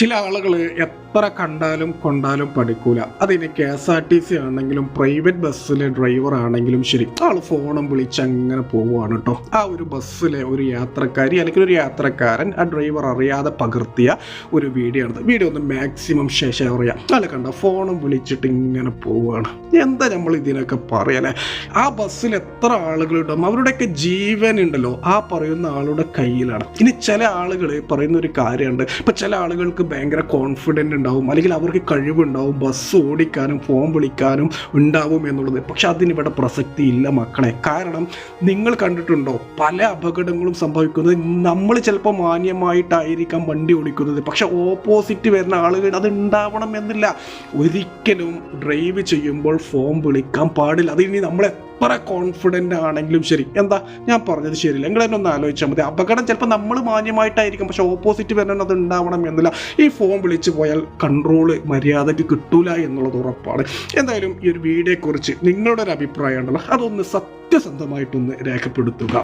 ചില ആളുകൾ എത്ര കണ്ടാലും കൊണ്ടാലും പഠിക്കൂല. അതിന് K S R T C ആണെങ്കിലും പ്രൈവറ്റ് ബസ്സിലെ ഡ്രൈവർ ആണെങ്കിലും ശരി. ആൾ ഫോണും വിളിച്ച് അങ്ങനെ പോവുകയാണ് കേട്ടോ ആ ഒരു ബസ്സിലെ ഒരു യാത്രക്കാരി അല്ലെങ്കിൽ ഒരു യാത്രക്കാരൻ ആ ഡ്രൈവർ അറിയാതെ പകർത്തിയ ഒരു വീഡിയോ ആണ്. വീഡിയോ ഒന്ന് മാക്സിമം ശേഷം അറിയാം അല്ല കണ്ട ഫോണും വിളിച്ചിട്ട് ഇങ്ങനെ പോവുകയാണ് എന്താ നമ്മൾ ഇതിനൊക്കെ പറയല്ലേ ആ ബസ്സിൽ എത്ര ആളുകളുണ്ടോ അവരുടെയൊക്കെ ജീവൻ ഉണ്ടല്ലോ ആ പറയുന്ന ആളുടെ കയ്യിലാണ്. ഇനി ചില ആളുകൾ പറയുന്ന ഒരു കാര്യമുണ്ട്. ഇപ്പം ചില ആളുകൾക്ക് ഭയങ്കര കോൺഫിഡന്റ് ഉണ്ടാവും. അല്ലെങ്കിൽ അവർക്ക് കഴിവുണ്ടാവും. ബസ് ഓടിക്കാനും ഫോൺ വിളിക്കാനും ഉണ്ടാവും എന്നുള്ളത്. പക്ഷെ അതിനിവിടെ പ്രസക്തി ഇല്ല മക്കളെ. കാരണം നിങ്ങൾ കണ്ടിട്ടുണ്ടോ? പല അപകടങ്ങളും സംഭവിക്കുന്നത് നമ്മൾ ചിലപ്പോൾ മാന്യമായിട്ടായിരിക്കാം വണ്ടി ഓടിക്കുന്നത്. പക്ഷെ ഓപ്പോസിറ്റ് വരുന്ന ആളുകൾ അത് ഉണ്ടാവണം എന്നില്ല. ഒരിക്കലും ഡ്രൈവ് ചെയ്യുമ്പോൾ ഫോം വിളിക്കാൻ പാടില്ല. അത് ഇനി നമ്മൾ എത്ര കോൺഫിഡന്റ് ആണെങ്കിലും ശരി. എന്താ? ഞാൻ പറഞ്ഞത് ശരിയില്ല. നിങ്ങൾ തന്നെ ഒന്ന് ആലോചിച്ചാൽ മതി. അപകടം ചിലപ്പോൾ നമ്മൾ മാന്യമായിട്ടായിരിക്കും. പക്ഷെ ഓപ്പോസിറ്റ് വരുന്ന അത് ഉണ്ടാവണം എന്നില്ല. ഈ ഫോൺ വിളിച്ച് പോയാൽ കൺട്രോൾ മര്യാദയ്ക്ക് കിട്ടൂല എന്നുള്ളത് ഉറപ്പാണ്. എന്തായാലും ഈ ഒരു വീഡിയോയെക്കുറിച്ച് നിങ്ങളുടെ ഒരു അഭിപ്രായം ഉണ്ടല്ലോ. അതൊന്ന് സത്യസന്ധമായിട്ടൊന്ന് രേഖപ്പെടുത്തുക.